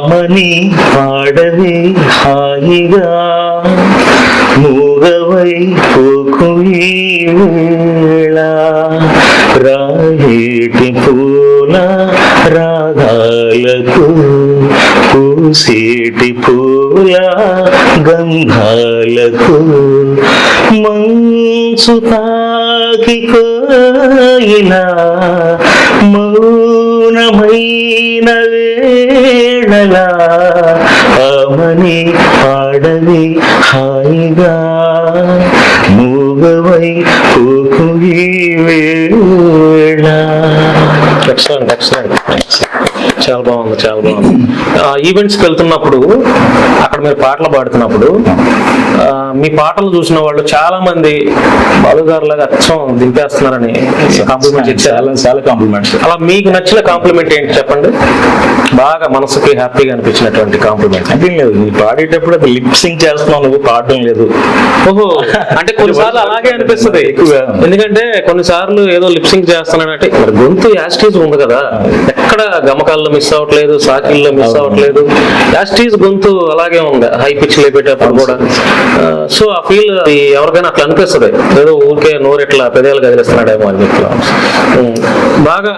ఆమని ఆడవే హాయిగా. మూగవై పోకు ఈ వేళ రాయేటి పూల రాగాలకు పూసేటి పూల గంధాలకు మంచు తాకి కోయిలా. మౌనమైన వేళలా ఆమని పాడవి హాయిగా మూగవై పోకు వేళ. ఎక్సలెంట్ ఎక్సలెంట్ చాలా బాగుంది చాలా బాగుంది. ఈవెంట్స్కి వెళ్తున్నప్పుడు అక్కడ మీరు పాటలు పాడుతున్నప్పుడు మీ పాటలు చూసిన వాళ్ళు చాలా మంది బాలుగారులాగా అచ్చం దింపేస్తున్నారని కాంప్లిమెంట్ ఇచ్చారు చాలా చాలా కాంప్లిమెంట్స్ అలా మీకు నచ్చిన కాంప్లిమెంట్ ఏంటి చెప్పండి? బాగా మనసుకి హ్యాపీగా అనిపించినటువంటి కాంప్లిమెంట్ అంటే లేదు నీ పాడేటప్పుడు అది లిప్ సింగ్ చేస్తున్నావు నువ్వు పాడడం లేదు. ఓహో అంటే కొన్నిసార్లు అలాగే అనిపిస్తుంది. ఎక్కువగా. ఎందుకంటే కొన్నిసార్లు ఏదో లిప్సింగ్ చేస్తున్నానంటే మరి గొంతు యాస్టీజ్ ఉంది కదా. ఎక్కడ గమకాల్లో మిస్ అవ్వట్లేదు సాకిల్లో మిస్ అవ్వట్లేదు. యాస్టీజ్ గొంతు అలాగే ఉంది హై పిచ్ లేపేటప్పుడు కూడా. సో ఆ ఫీల్ ఎవరికైనా అట్లా అనిపిస్తుంది. ఏదో ఊరికే నోరు ఇట్లా పెదేలు కదిలిస్తున్నాడేమో అని చెప్పి. ఉమ్, బాగా